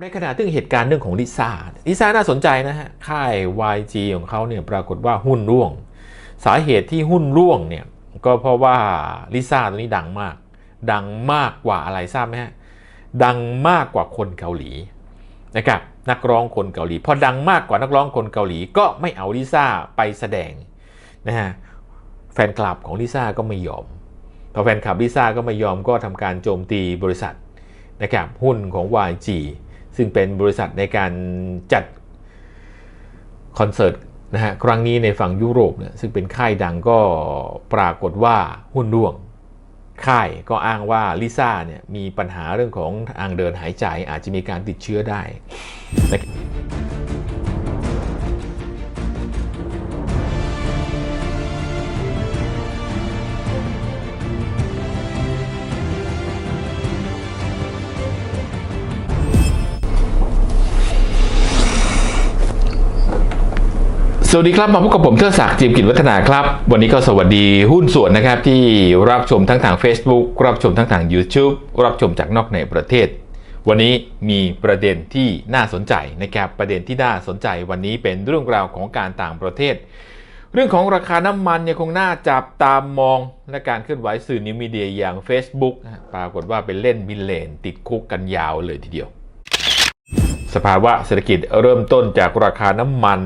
ในขณะที่เหตุการณ์เรื่องของลิซ่าลิซ่าน่าสนใจนะฮะ ค่าย YG ของเขาเนี่ยปรากฏว่าหุ้นร่วง สาเหตุที่หุ้นร่วงเนี่ย ก็เพราะว่าลิซ่าตัวนี้ดังมาก ดังมากกว่าอะไรทราบไหมฮะ ดังมากกว่าคนเกาหลีนะครับนักร้องคนเกาหลี พอดังมากกว่านักร้องคนเกาหลีก็ไม่เอาลิซ่าไปแสดงนะฮะแฟนคลับของลิซ่าก็ไม่ยอมพอแฟนคลับลิซ่าก็ไม่ยอมก็ทำการโจมตีบริษัทนะครับหุ้นของ YG ซึ่งเป็นบริษัทในการจัดคอนเสิร์ตนะฮะครั้งนี้ในฝั่งยุโรปเนี่ยซึ่งเป็นค่ายดังก็ปรากฏว่าหุ้นร่วง ค่ายก็อ้างว่าลิซ่าเนี่ยมีปัญหาเรื่องของทางเดินหายใจอาจจะมีการติดเชื้อได้นะครับ สวัสดีครับมาพบกับผมเทิดศักดิ์จิมกิจวัฒนาครับ วันนี้ก็สวัสดีหุ้นส่วนนะครับที่รับชมทั้งทาง Facebook รับชมทั้งทาง YouTube รับชมจากนอกในประเทศ วันนี้มีประเด็นที่น่าสนใจนะครับประเด็นที่น่าสนใจวันนี้เป็นเรื่องราวของการต่างประเทศ เรื่องของราคาน้ำมันยังคงน่าจับตามมองและการเคลื่อนไหวสื่อนิวมีเดียอย่าง Facebook ปรากฏว่าเป็นเล่นมิลเลนติดคุกกันยาวเลยทีเดียว สภาวะเศรษฐกิจเริ่มต้นจากราคาน้ำมัน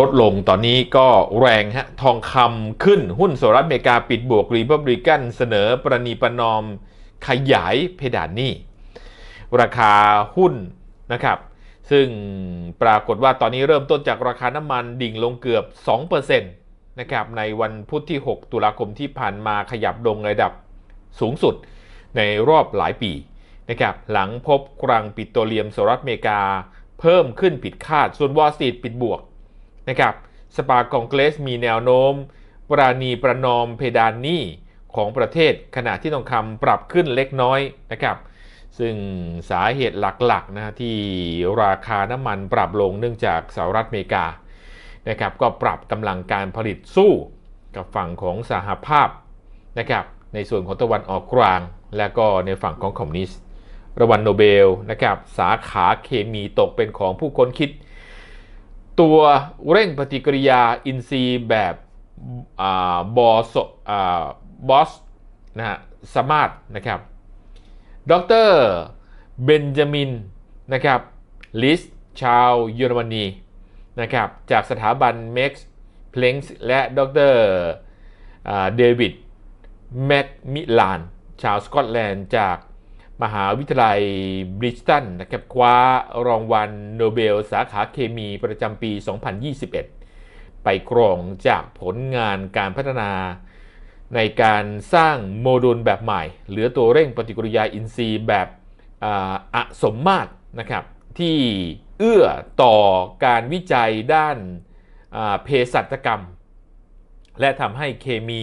ลดลงตอนนี้ก็แรงฮะทองคำขึ้นหุ้นสหรัฐอเมริกาปิดบวกรีพับริกันเสนอประนีประนอมขยายเพดานหนี้ราคาหุ้นนะครับซึ่งปรากฏว่าตอนนี้เริ่มต้นจากราคาน้ำมันดิ่งลงเกือบ 2%นะครับในวันพุธที่ 6 ตุลาคมที่ผ่านมาขยับลงระดับสูงสุดในรอบหลายปีนะครับหลังพบคลังปิโตรเลียมสหรัฐอเมริกา เพิ่มขึ้นผิดคาด ส่วนวอลสตรีทปิดบวก นะครับสปาคองเกรสมีแนวโน้ม ปราณีประนอมเพดานหนี้ของประเทศขณะที่ทองคำปรับขึ้นเล็กน้อยนะครับซึ่งสาเหตุหลักๆนะที่ราคาน้ำมันปรับลงเนื่องจากสหรัฐอเมริกานะครับก็ปรับกำลังการผลิตสู้กับฝั่งของสหภาพนะครับในส่วนของตะวันออกกลาง และก็ในฝั่งของคอมมิวนิสต์รางวัลโนเบลนะครับสาขาเคมีตกเป็นของผู้ค้นคิด ตัวเร่งปฏิกิริยาอินทรีย์แบบบอสบอสนะฮะสมาร์ทนะครับ ดรเบนจามินนะครับลิสชาวเยอรมนีนะครับจากสถาบันเม็กซ์เพลงส์และดรเดวิดแมคมิลาน ชาวสกอตแลนด์จาก มหาวิทยาลัยบริสตันนะครับคว้ารางวัลโนเบลสาขาเคมีประจำปี 2021 ไปครองจากผลงานการพัฒนา ในการสร้างโมดูลแบบใหม่ เหลือตัวเร่งปฏิกิริยาอินทรีย์แบบอะสมมาตรนะครับที่เอื้อต่อการวิจัยด้านเภสัชกรรม และทำให้เคมี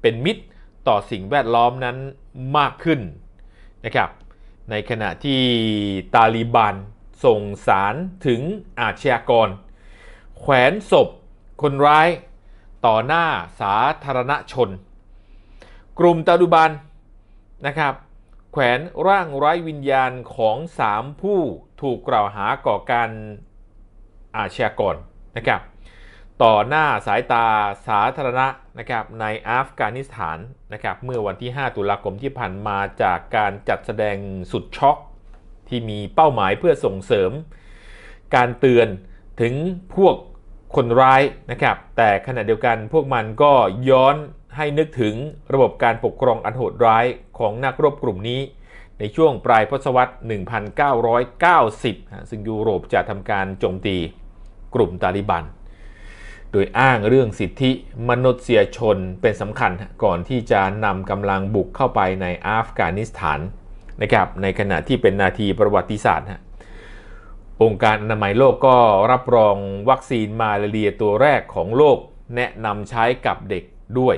เป็นมิตรต่อสิ่งแวดล้อมนั้นมากขึ้น นะครับในขณะที่ตาลีบันส่งสารถึงอาชญากร แขวนศพคนร้ายต่อหน้าสาธารณชน กลุ่มตาลีบันนะครับแขวนร่างไร้วิญญาณของสามผู้ถูกกล่าวหาก่อการอาชญากรนะครับ ต่อหน้าสายตาสาธารณะนะครับในอัฟกานิสถานนะครับเมื่อวันที่ 5 ตุลาคมที่ผ่านมาจากการจัดแสดงสุดช็อกที่มีเป้าหมายเพื่อส่งเสริม การเตือนถึงพวกคนร้ายนะครับ แต่ขณะเดียวกันพวกมันก็ย้อนให้นึกถึงระบบการปกครองอันโหดร้ายของนักรบกลุ่มนี้ ในช่วงปลายทศวรรษ 1990 ซึ่งยุโรปจะทำการโจมตีกลุ่มตาลิบัน โดยอ้างเรื่องสิทธิมนุษยชนเป็นสำคัญก่อนที่จะนำกำลังบุกเข้าไปในอัฟกานิสถานนะครับในขณะที่เป็นนาทีประวัติศาสตร์องค์การอนามัยโลกก็รับรองวัคซีนมาลาเรียตัวแรกของโลก แนะนำใช้กับเด็กด้วย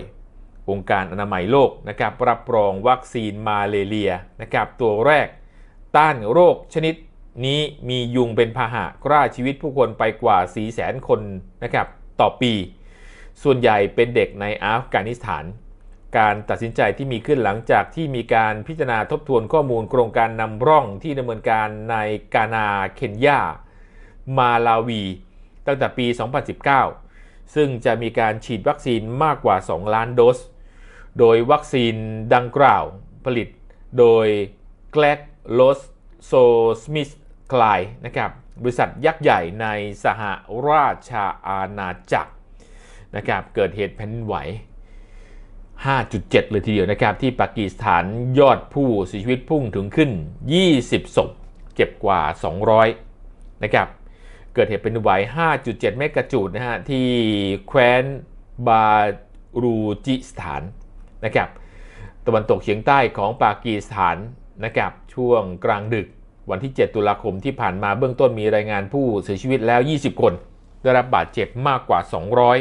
องค์การอนามัยโลกนะครับรับรองวัคซีนมาเลเรียนะครับตัวแรก ต้านโรคชนิดนี้มียุงเป็นพาหะฆ่าชีวิตผู้คนไปกว่า4 0 0แสนคนนะครับ ต่อปี ส่วนใหญ่เป็นเด็กในอัฟกานิสถาน การตัดสินใจที่มีขึ้นหลังจากที่มีการพิจารณาทบทวนข้อมูลโครงการนำร่องที่ดำเนินการในกานาเคนยา มาลาวี ตั้งแต่ปี 2019 ซึ่งจะมีการฉีดวัคซีนมากกว่า 2 ล้านโดส โดยวัคซีนดังกล่าวผลิตโดย g l a d l o s s o s m i t h k l i นะครับ บริษัทยักษ์ใหญ่ในสหราชอาณาจักรนะครับเกิดเหตุแผ่นไหว 5.7 เลยทีเดียวนะครับ ที่ปากีสถานยอดผู้เสียชีวิตพุ่งถึงขึ้น 20 ศพ เจ็บกว่า 200 นะครับ เกิดเหตุเป็นไหว 5.7 เมกะจูดนะฮะ ที่แคว้นบารูจิสถานนะครับ ตะวันตกเฉียงใต้ของปากีสถานนะครับ ช่วงกลางดึก วันที่ 7 ตุลาคมที่ผ่านมาเบื้องต้นมีรายงานผู้เสียชีวิตแล้ว 20 คน ได้รับบาดเจ็บมากกว่า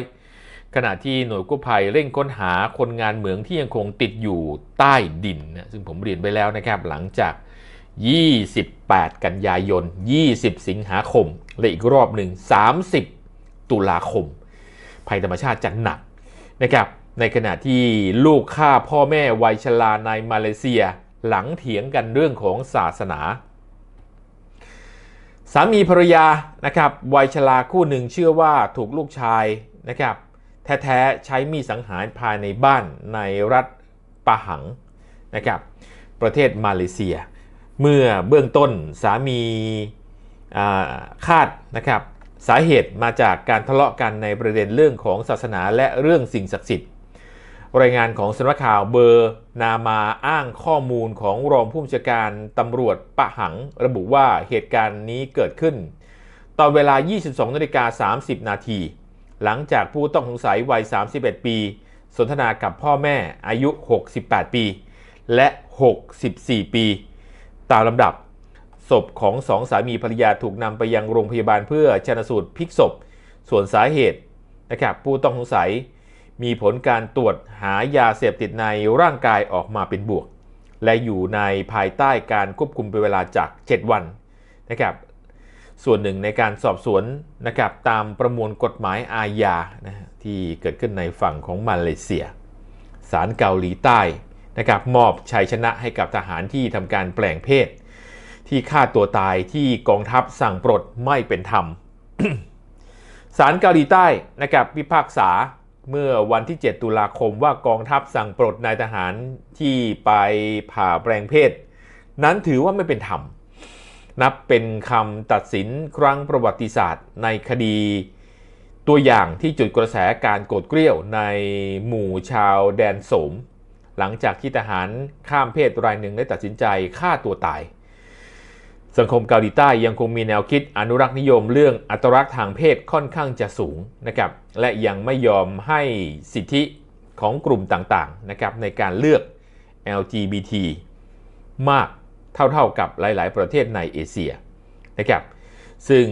200 ขณะที่หน่วยกู้ภัยเร่งค้นหาคนงานเหมืองที่ยังคงติดอยู่ใต้ดินนะซึ่งผมเรียนไปแล้วนะครับหลังจาก 28 กันยายน 20 สิงหาคม และอีกรอบหนึ่ง 30 ตุลาคม ภัยธรรมชาติจัดหนักนะครับในขณะที่ลูกฆ่าพ่อแม่วัยชราในมาเลเซีย หลังเถียงกันเรื่องของศาสนา สามีภรรยานะครับวัยชราคู่หนึ่งเชื่อว่าถูกลูกชายนะครับแท้ๆใช้มีดสังหารภายในบ้านในรัฐปะหังนะครับประเทศมาเลเซีย เมื่อเบื้องต้นสามีคาดนะครับสาเหตุมาจากการทะเลาะกันในประเด็นเรื่องของศาสนาและเรื่องสิ่งศักดิ์สิทธิ์ รายงานของสำนักข่าวเบอร์นามาอ้างข้อมูลของรองผู้บัญชาการตำรวจปะหัง ระบุว่าเหตุการณ์นี้เกิดขึ้น ตอนเวลา 22นาฬิกา30 นาที หลังจากผู้ต้องสงสัยวัย 31 ปี สนทนากับพ่อแม่อายุ 68 ปี และ 64 ปี ตามลำดับ ศพของสองสามีภรรยาถูกนำไปยังโรงพยาบาลเพื่อชนสูตรพลิกศพ ส่วนสาเหตุนะครับผู้ต้องสงสัย มีผลการตรวจหายาเสพติดในร่างกายออกมาเป็นบวก และอยู่ในภายใต้การควบคุมเป็นเวลาจาก 7 วันนะครับส่วนหนึ่งในการสอบสวนนะครับตามประมวลกฎหมายอาญานะที่เกิดขึ้นในฝั่งของมาเลเซียศาลเกาหลีใต้นะครับมอบชัยชนะให้กับทหารที่ทำการแปลงเพศ ที่ฆ่าตัวตายที่กองทัพสั่งปลดไม่เป็นธรรมศาลเกาหลีใต้นะครับพิพากษา เมื่อวันที่ 7 ตุลาคมว่ากองทัพสั่งปลดนายทหารที่ไปผ่าแปลงเพศ นั้นถือว่าไม่เป็นธรรม นับเป็นคำตัดสินครั้งประวัติศาสตร์ในคดีตัวอย่างที่จุดกระแสการโกรธเกรี้ยวในหมู่ชาวแดนโสม หลังจากที่ทหารข้ามเพศรายหนึ่งได้ตัดสินใจฆ่าตัวตาย สังคมเกาหลีใต้ยังคงมีแนวคิดอนุรักษ์นิยมเรื่องอัตลักษณ์ทางเพศค่อนข้างจะสูงนะครับและยังไม่ยอมให้สิทธิของกลุ่มต่างๆนะครับในการเลือก LGBT มากเท่าๆกับหลาย ๆ ประเทศในเอเชียนะครับซึ่ง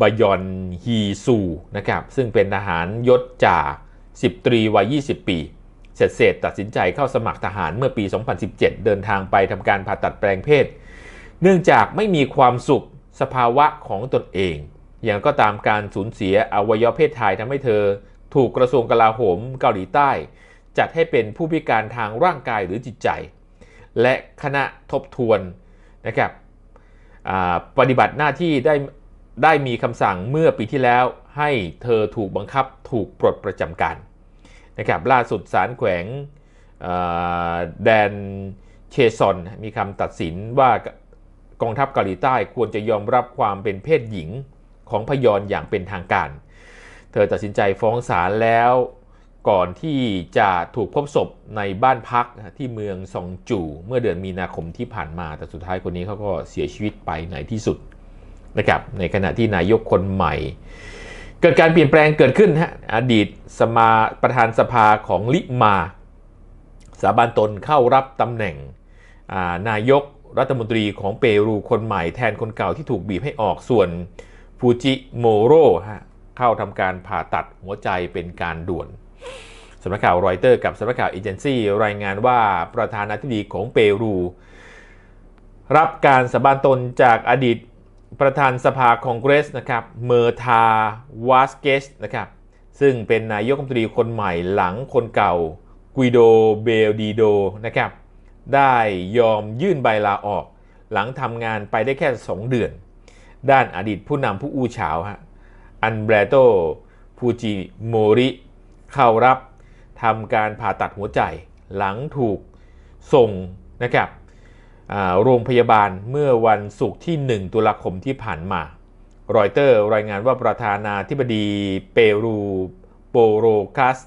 บยอนฮีซูนะครับซึ่งเป็นทหารยศจ่าสิบตรีวัย 20 ปีเสร็จเสร็จตัดสินใจเข้าสมัครทหารเมื่อปี 2017 เดินทางไปทำการผ่าตัดแปลงเพศ เนื่องจากไม่มีความสุขสภาวะของตนเอง อย่างก็ตามการสูญเสียอวัยวะเพศชายทำให้เธอ ถูกกระทรวงกลาโหมเกาหลีใต้ จัดให้เป็นผู้พิการทางร่างกายหรือจิตใจ และคณะทบทวนนะครับปฏิบัติหน้าที่ได้ได้มีคำสั่งเมื่อปีที่แล้ว ให้เธอถูกบังคับถูกปลดประจำการนะครับล่าสุดศาลแขวงแดนเชซอนมีคำตัดสินว่า กองทัพเกาหลีใต้ควรจะยอมรับความเป็นเพศหญิงของพยอนอย่างเป็นทางการ เธอตัดสินใจฟ้องศาลแล้วก่อนที่จะถูกพบศพในบ้านพักที่เมืองซองจูเมื่อเดือนมีนาคมที่ผ่านมา แต่สุดท้ายคนนี้เขาก็เสียชีวิตไปในที่สุดนะครับในขณะที่นายกคนใหม่ เกิดการเปลี่ยนแปลงเกิดขึ้นฮะอดีตสมาประธานสภาของลิมา สาบานตนเข้ารับตำแหน่งนายก รัฐมนตรีของเปรูคนใหม่แทนคนเก่าที่ถูกบีบให้ออกส่วนฟูจิโมโรเข้าทำการผ่าตัดหัวใจเป็นการด่วนสำนักข่าวรอยเตอร์กับสำนักข่าวเอเจนซี่รายงานว่าประธานาธิบดีของเปรู รับการสาบานตนจากอดีตประธานสภาคองเกรสนะครับเมอร์ทาวาสเกสนะครับซึ่งเป็นนายกรัฐมนตรีคนใหม่หลังคนเก่ากุยโดเบลดีโดนะครับ ได้ยอมยื่นใบลาออก หลังทำงานไปได้แค่ 2 เดือน ด้านอดีตผู้นำผู้อู้ฉาวฮะอันเบรโตฟูจิโมริเข้ารับทำการผ่าตัดหัวใจ หลังถูกส่งนะครับโรงพยาบาลเมื่อวันศุกร์ที่ 1 ตุลาคมที่ผ่านมารอยเตอร์รายงานว่าประธานาธิบดีเปรูโปโรคัส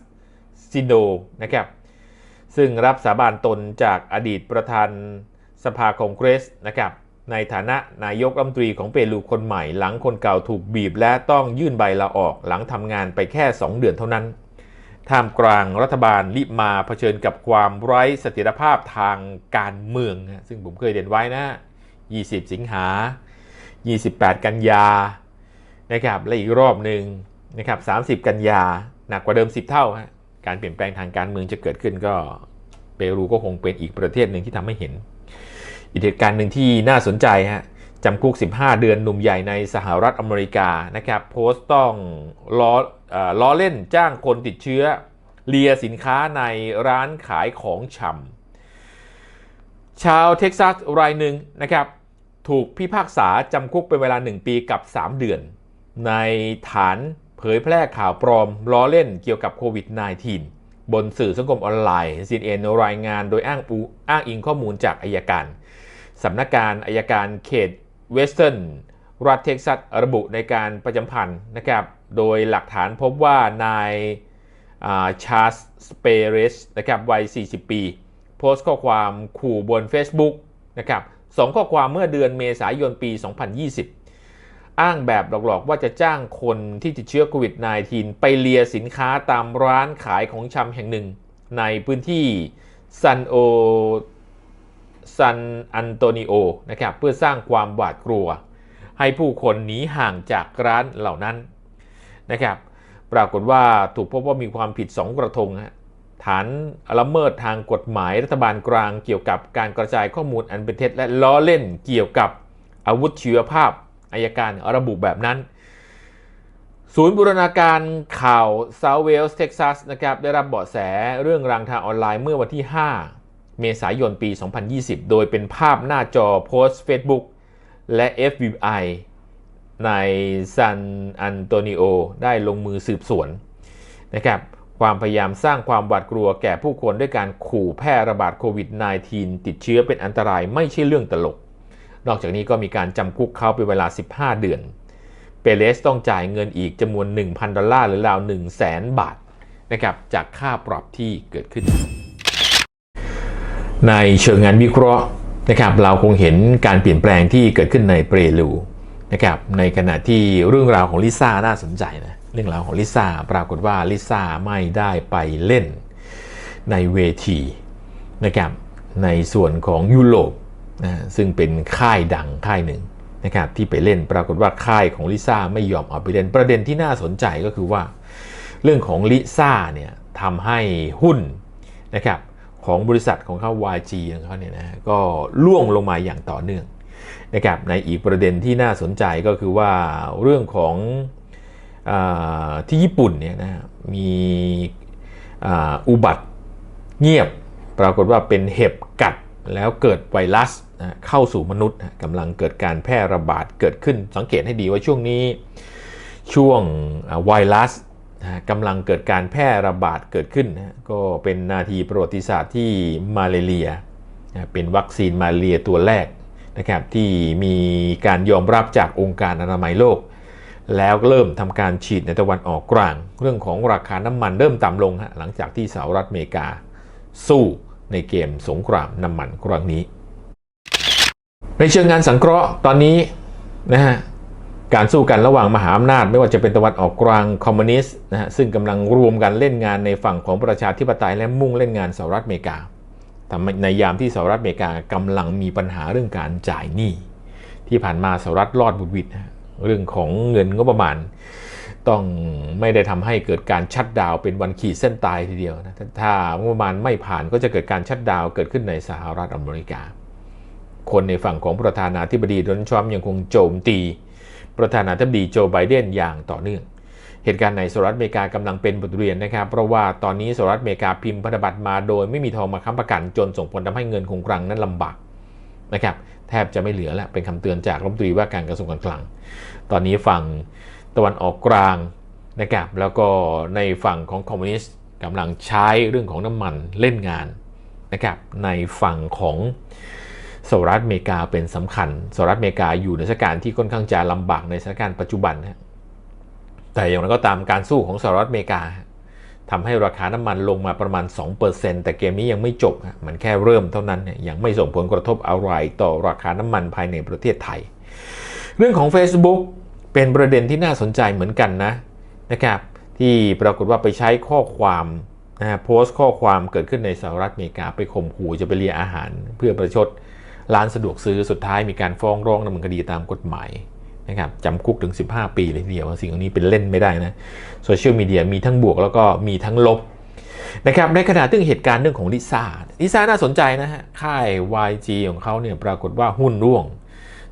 ซิโนนะครับ ซึ่งรับสาบานตนจากอดีตประธานสภาคองเกรสนะครับในฐานะนายกรัฐมนตรีของเปรูคนใหม่ หลังคนเก่าถูกบีบและต้องยื่นใบลาออกหลังทำงานไปแค่ 2 เดือนเท่านั้น ท่ามกลางรัฐบาลลิมาเผชิญกับความไร้เสถียรภาพทางการเมืองนะซึ่งผมเคยเรียนไว้นะ 20 สิงหา 28 กันยานะครับและอีกรอบหนึ่งนะครับ 30 กันยาหนักกว่าเดิม 10 เท่าฮะ การเปลี่ยนแปลงทางการเมืองจะเกิดขึ้นก็เปรูก็คงเป็นอีกประเทศหนึ่งที่ทำให้เห็น อีกเหตุการณ์หนึ่งที่น่าสนใจฮะจำคุก 15 เดือนหนุ่มใหญ่ในสหรัฐอเมริกานะครับโพสต์ต้องล้อเอ่อล้อเล่นจ้างคนติดเชื้อ เลียสินค้าในร้านขายของชำชาวเท็กซัสรายหนึ่งนะครับถูกพิพากษาจำคุกเป็นเวลา 1 ปีกับ 3 เดือน ในฐาน เผยแพร่ข่าวปลอมล้อเล่นเกี่ยวกับโควิด -19 บนสื่อสังคมออนไลน์ CNN รายงานโดยอ้างปูอ้างอิงข้อมูลจากอายการสำนักงานอายการเขตเวสเทิร์นรัฐเท็กซัสระบุในการประจำพันธ์นะครับ โดยหลักฐานพบว่านายชาร์ลสเปเรสนะครับวัย 40 ปี โพสต์ข้อความขู่บน Facebook นะครับสองข้อความเมื่อเดือนเมษายนปี 2020 อ้างแบบหลอกๆ ว่าจะจ้างคนที่ติดเชื้อโควิด -19 ไปเลียสินค้าตามร้านขายของชำแห่งหนึ่ง ในพื้นที่ซันโอซันอันโตนิโอนะครับเพื่อสร้างความหวาดกลัว ให้ผู้คนหนีห่างจากร้านเหล่านั้นนะครับปรากฏว่าถูกพบว่ามีความผิด 2 กระทงฮะฐานละเมิดทางกฎหมายรัฐบาลกลางเกี่ยวกับการกระจายข้อมูลอันเป็นเท็จและล้อเล่นเกี่ยวกับอาวุธชีวภาพ อายการระบุแบบนั้น ศูนย์บูรณาการข่าว South Wales Texas นะครับได้รับเบาะแสเรื่องรางทางออนไลน์เมื่อวันที่ 5 เมษายนปี 2020 โดยเป็นภาพหน้าจอโพสต์ Facebook และ FBI ในซานอันโตนิโอได้ลงมือสืบสวนนะครับความพยายามสร้างความหวาดกลัวแก่ผู้คนด้วยการขู่แพร่ระบาดโควิด -19 ติดเชื้อเป็นอันตรายไม่ใช่เรื่องตลก นอกจากนี้ก็มีการจำคุกเขาเป็นเวลา 15 เดือน เปเลสต้องจ่ายเงินอีกจำนวน 1,000 ดอลลาร์หรือราว1 0 0 0 0แสนบาทนะครับจากค่าปรับที่เกิดขึ้น ในเชิงงานวิเคราะห์นะครับเราคงเห็นการเปลี่ยนแปลงที่เกิดขึ้นในเปรลูนะครับในขณะที่เรื่องราวของลิซ่าน่าสนใจนะเรื่องราวของลิซ่าปรากฏว่าลิซ่าไม่ได้ไปเล่นในเวทีนะครับในส่วนของยุโรป ซึ่งเป็นค่ายดังค่ายหนึ่งนะครับที่ไปเล่นปรากฏว่าค่ายของลิซ่าไม่ยอมเอาไปเล่นประเด็นที่น่าสนใจก็คือว่า เรื่องของลิซ่าเนี่ยทำให้หุ้นนะครับของบริษัทของเขา YG ของเขาเนี่ยนะก็ล่วงลงมาอย่างต่อเนื่องนะครับในอีกประเด็นที่น่าสนใจก็คือว่าเรื่องของอที่ญี่ปุ่นเนี่ยนะมีออุบัติเงียบ ปรากฏว่าเป็นเห็บ แล้วเกิดไวรัสเข้าสู่มนุษย์กำลังเกิดการแพร่ระบาดเกิดขึ้นสังเกตให้ดีว่าช่วงนี้ ช่วงไวรัสกำลังเกิดการแพร่ระบาดเกิดขึ้น ก็เป็นนาทีประวัติศาสตร์ที่มาเลเรีย เป็นวัคซีนมาเลเรียตัวแรกนะครับที่มีการยอมรับจากองค์การอนามัยโลก แล้วเริ่มทำการฉีดในตะวันออกกลาง เรื่องของราคาน้ำมันเริ่มต่ำลงฮะหลังจากที่สหรัฐอเมริกาสู้ ในเกมสงครามน้ำมันครั้งนี้ ในเชิงงานสังเคราะห์ตอนนี้นะฮะการสู้กันระหว่างมหาอำนาจ ไม่ว่าจะเป็นตะวันออกกลางคอมมิวนิสต์นะฮะซึ่งกำลังรวมกันเล่นงานในฝั่งของประชาธิปไตยและมุ่งเล่นงานสหรัฐอเมริกาทำในยามที่สหรัฐอเมริกากำลังมีปัญหาเรื่องการจ่ายหนี้ที่ผ่านมาสหรัฐรอดบุดวิดนะฮะเรื่องของเงินงบประมาณ ต้องไม่ได้ทำให้เกิดการชัดดาวเป็นวันขีดเส้นตายทีเดียวนะถ้างบประมาณไม่ผ่านก็จะเกิดการชัดดาวเกิดขึ้นในสหรัฐอเมริกา คนในฝั่งของประธานาธิบดีโดนัลด์ทรัมป์ยังคงโจมตี ประธานาธิบดีโจไบเดนอย่างต่อเนื่อง เหตุการณ์ในสหรัฐอเมริกากำลังเป็นบทเรียนนะครับ เพราะว่าตอนนี้สหรัฐอเมริกาพิมพ์พันธบัตรมาโดยไม่มีทองมาค้ำประกันจนส่งผลทำให้เงินคงคลังนั้นลำบากนะครับแทบจะไม่เหลือแล้วเป็นคำเตือนจากรัฐมนตรีว่าการกระทรวงการคลัง ตอนนี้ฝั่ง ตะวันออกกลางนะครับแล้วก็ในฝั่งของคอมมิวนิสต์กำลังใช้เรื่องของน้ำมันเล่นงานนะครับในฝั่งของสหรัฐอเมริกาเป็นสำคัญสหรัฐอเมริกาอยู่ในสถานการณ์ที่ค่อนข้างจะลำบากในสถานการณ์ปัจจุบันนะแต่อย่างไรก็ตามการสู้ของสหรัฐอเมริกาทำให้ราคาน้ำมันลงมาประมาณ 2%แต่เกมนี้ยังไม่จบ มันแค่เริ่มเท่านั้นยยังไม่ส่งผลกระทบอะไรต่อราคาน้ำมันภายในประเทศไทย เรื่องของ Facebook เป็นประเด็นที่น่าสนใจเหมือนกันนะนะครับที่ปรากฏว่าไปใช้ข้อความนะฮะโพสต์ข้อความเกิดขึ้นในสหรัฐอเมริกาไปข่มขู่จะไปเลียอาหาร เพื่อประชดร้านสะดวกซื้อสุดท้ายมีการฟ้องร้องดำเนินคดีตามกฎหมายนะครับจำคุกถึง 15 ปีเลยทีเดียวสิ่งนี้เป็นเล่นไม่ได้นะโซเชียลมีเดียมีทั้งบวกแล้วก็มีทั้งลบนะครับในขณะที่เหตุการณ์เรื่องของลิซ่าลิซ่าน่าสนใจนะฮะค่าย YG ของเขาเนี่ยปรากฏว่าหุ้นร่วง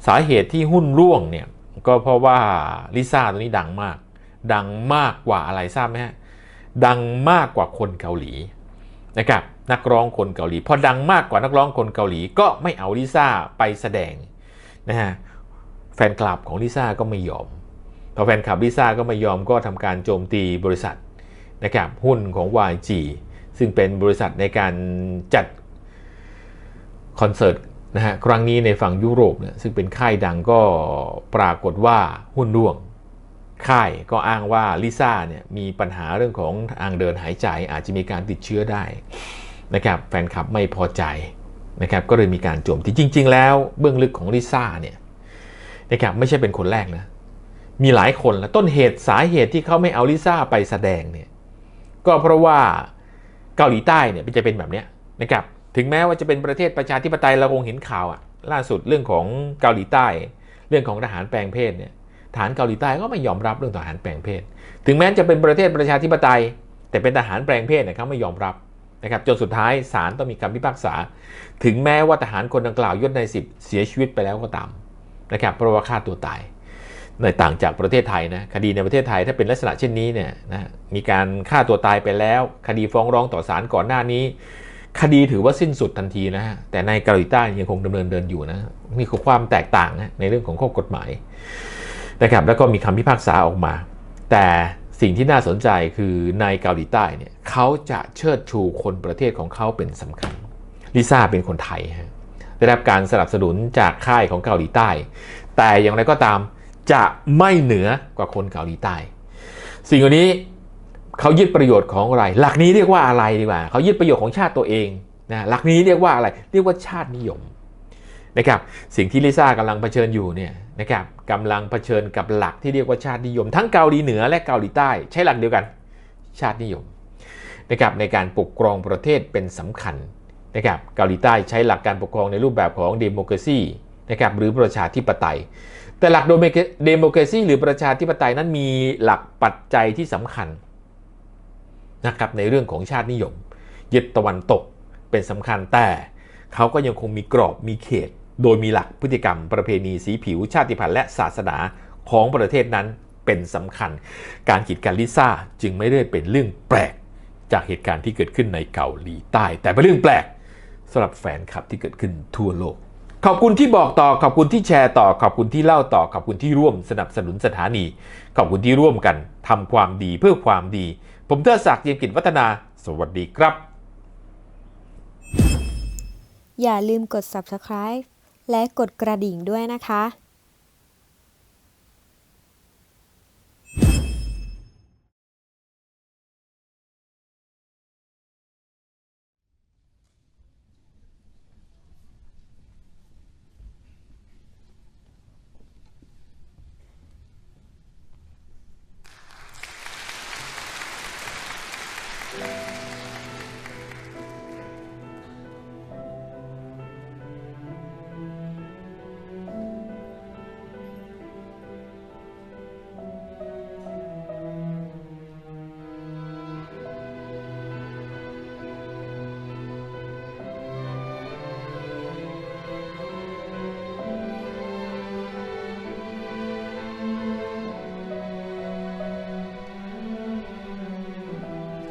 สาเหตุที่หุ้นร่วงเนี่ย ก็เพราะว่าลิซ่าตัวนี้ดังมาก ดังมากกว่าอะไรทราบไหมฮะ ดังมากกว่าคนเกาหลีนะครับนักร้องคนเกาหลี พอดังมากกว่านักร้องคนเกาหลีก็ไม่เอาลิซ่าไปแสดงนะฮะแฟนคลับของลิซ่าก็ไม่ยอมพอแฟนคลับลิซ่าก็ไม่ยอมก็ทำการโจมตีบริษัทนะครับหุ้นของ YG ซึ่งเป็นบริษัทในการจัดคอนเสิร์ต นะฮะครั้งนี้ในฝั่งยุโรปเนี่ยซึ่งเป็นค่ายดังก็ปรากฏว่าหุ้นร่วง ค่ายก็อ้างว่าลิซ่าเนี่ยมีปัญหาเรื่องของทางเดินหายใจอาจจะมีการติดเชื้อได้นะครับแฟนคลับไม่พอใจนะครับก็เลยมีการโจมตีจริง ๆ แล้วเบื้องลึกของลิซ่าเนี่ยนะครับไม่ใช่เป็นคนแรกนะมีหลายคนแล้วต้นเหตุสาเหตุที่เขาไม่เอาลิซ่าไปแสดงเนี่ยก็เพราะว่าเกาหลีใต้เนี่ยจะเป็นแบบเนี้ยนะครับ ถึงแม้ว่าจะเป็นประเทศประชาธิปไตยเราคงเห็นข่าวอะล่าสุดเรื่องของเกาหลีใต้ เรื่องของทหารแปลงเพศเนี่ยทหารเกาหลีใต้ก็ไม่ยอมรับเรื่องทหารแปลงเพศ ถึงแม้จะเป็นประเทศประชาธิปไตย แต่เป็นทหารแปลงเพศเนี่ยเขาไม่ยอมรับนะครับจนสุดท้ายศาลต้องมีคำพิพากษา ถึงแม้ว่าทหารคนดังกล่าวยศในสิบเสียชีวิตไปแล้วก็ตามนะครับเพราะว่าฆ่าตัวตายในต่างจากประเทศไทยนะคดีในประเทศไทยถ้าเป็นลักษณะเช่นนี้เนี่ยนะมีการฆ่าตัวตายไปแล้ว คดีฟ้องร้องต่อศาลก่อนหน้านี้ คดีถือว่าสิ้นสุดทันทีนะฮะ แต่ในเกาหลีใต้ยังคงดำเนินเดินอยู่นะนี่คือความแตกต่างนะในเรื่องของข้อกฎหมายนะครับแล้วก็มีคำพิพากษาออกมา แต่สิ่งที่น่าสนใจคือในเกาหลีใต้เนี่ยเขาจะเชิดชูคนประเทศของเขาเป็นสำคัญลิซ่าเป็นคนไทยฮะได้รับการสนับสนุนจากค่ายของเกาหลีใต้ แต่อย่างไรก็ตามจะไม่เหนือกว่าคนเกาหลีใต้ สิ่งเหล่านี้ เขายึดประโยชน์ของอะไร หลักนี้เรียกว่าอะไรดีกว่าเขายึดประโยชน์ของชาติตัวเองนะหลักนี้เรียกว่าอะไรเรียกว่าชาตินิยมนะครับสิ่งที่ลิซ่ากำลังเผชิญอยู่เนี่ยนะครับกำลังเผชิญกับหลักที่เรียกว่าชาตินิยม ทั้งเกาหลีเหนือและเกาหลีใต้ ใช้หลักเดียวกัน ชาตินิยมนะครับในการปกครองประเทศเป็นสำคัญนะครับเกาหลีใต้ใช้หลักการปกครองในรูปแบบของเดโมคราซีนะครับหรือประชาธิปไตย แต่หลักเดโมคราซีหรือประชาธิปไตยนั้นมีหลักปัจจัยที่สำคัญ นะครับในเรื่องของชาตินิยม ยึดตะวันตกเป็นสำคัญแต่เขาก็ยังคงมีกรอบมีเขต โดยมีหลักพฤติกรรมประเพณีสีผิวชาติพันธุ์และศาสนาของประเทศนั้นเป็นสำคัญ การกีดกันลิซ่าจึงไม่ได้เป็นเรื่องแปลกจากเหตุการณ์ที่เกิดขึ้นในเกาหลีใต้ แต่เป็นเรื่องแปลกสำหรับแฟนคลับที่เกิดขึ้นทั่วโลก ขอบคุณที่บอกต่อ ขอบคุณที่แชร์ต่อ ขอบคุณที่เล่าต่อ ขอบคุณที่ร่วมสนับสนุนสถานี ขอบคุณที่ร่วมกันทำความดีเพื่อความดี ผมเทอศักดิ์ยิมกิจวัฒนา สวัสดีครับ อย่าลืมกด subscribe และกดกระดิ่งด้วยนะคะ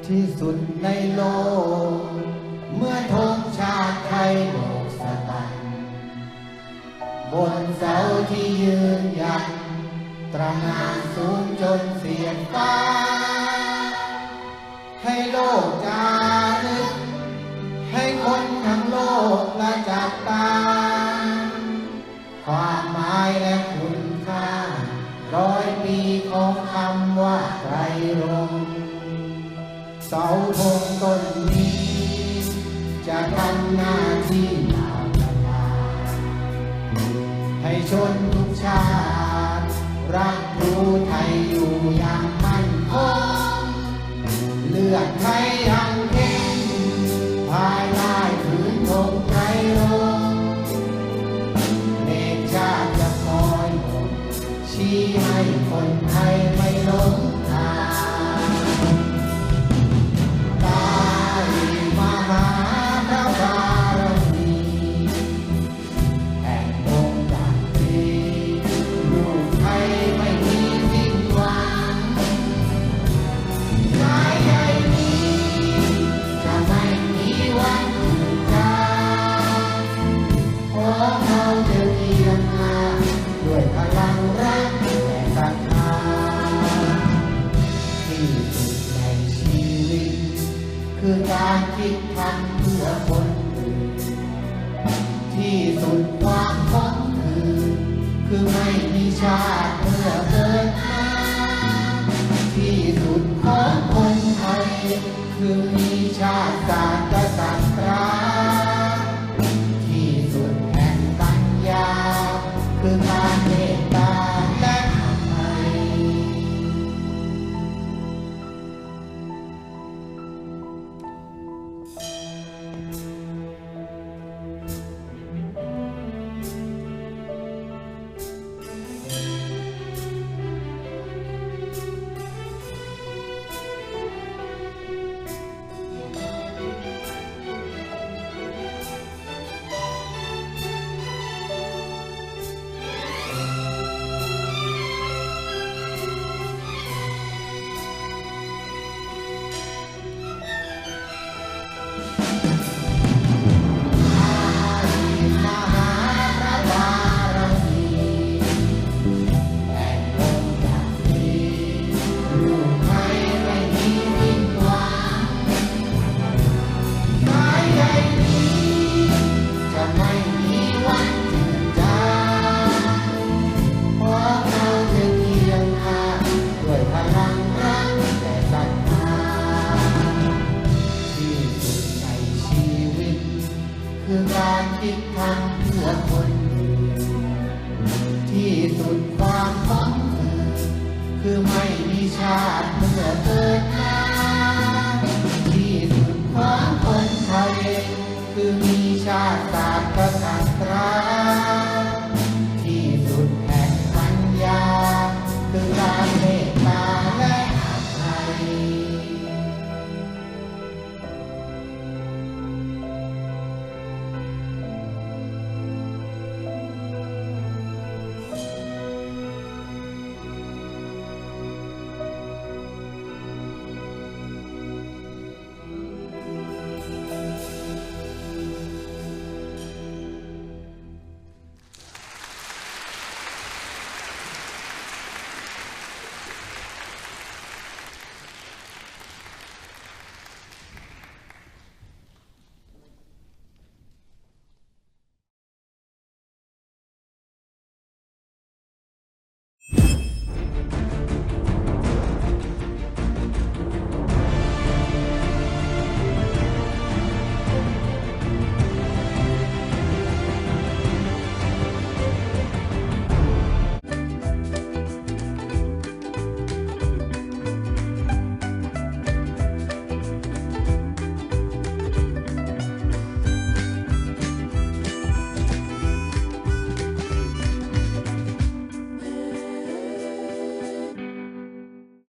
ที่สุดในโลก เมื่อธงชาติไทยโบกสะบัดบนเสาที่ยืนยัดตระหงานสูงจนเสียดฟ้า ให้โลกจารึก ให้คนทั้งโลกละจับตา ความหมายและ เสาธงต้นนี้ จะทำหน้าที่ยาวนานให้ชนทุกชาติ รักรู้ไทยอยู่อย่างมั่นคงเลือดไทยยังเข้มภายใต้ผืนธงไตรรงค์เนกชาติจะคอยชี้ให้คนไทยไม่หลง มีชาติเมื่อเกิดมาที่สุดของคนไทยคือมีชาติ คือไม่มีชาติเมื่อเกิด